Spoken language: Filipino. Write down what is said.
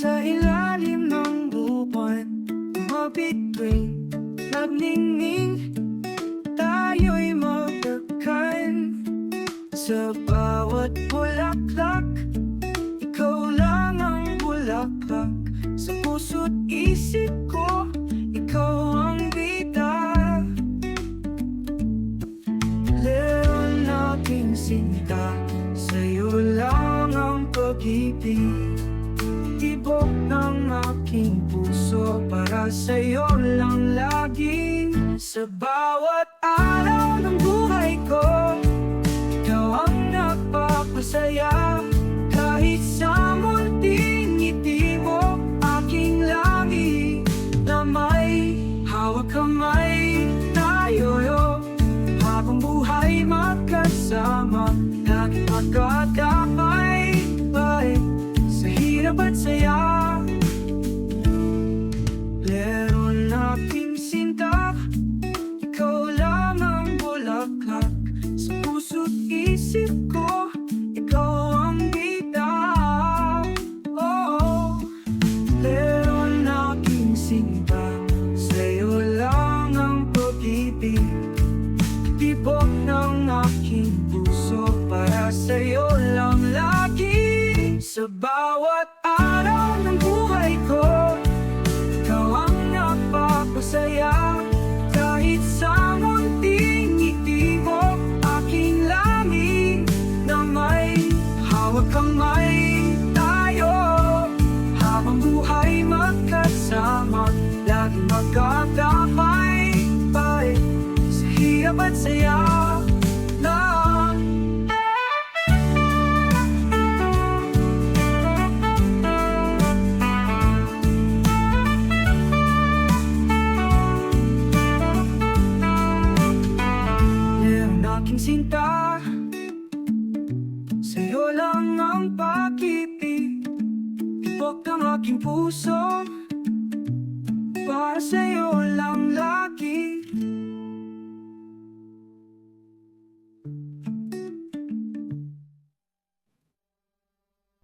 Sa ilalim ng buwan Mabituin Nagningning Tayo'y magdakan Sa bawat bulaklak Ikaw lang ang bulaklak. Sa puso't isip ko Ikaw ang bida. Leo nating sinta. Sa'yo lang lagi Sa bawat araw ng buhay ko. Ikaw ang nagpapasaya Kahit sa munting ngiti mo Aking langit na may hawak kamay Tayo. Habang buhay magkasama Laging magkakapay Bye Sa hirap at saya sinta Ikaw lang ang bulaklak. Sa puso't isip ko Ikaw ang bida. Oh, meron aking sinta Sa'yo lang ang pag-ibig. Tibok ng aking puso Para sa'yo lang lagi. Sa bawat araw ng buhay ko nagpapasaya Kahit sa munting ngiti mo Aking langit na may hawak kamay Tayo. Habang buhay magkasama Laging magkakapay Bye sa hirap at saya aking sinta. Sa'yo lang ang pag-ibig Tibok ng aking puso. Para sa'yo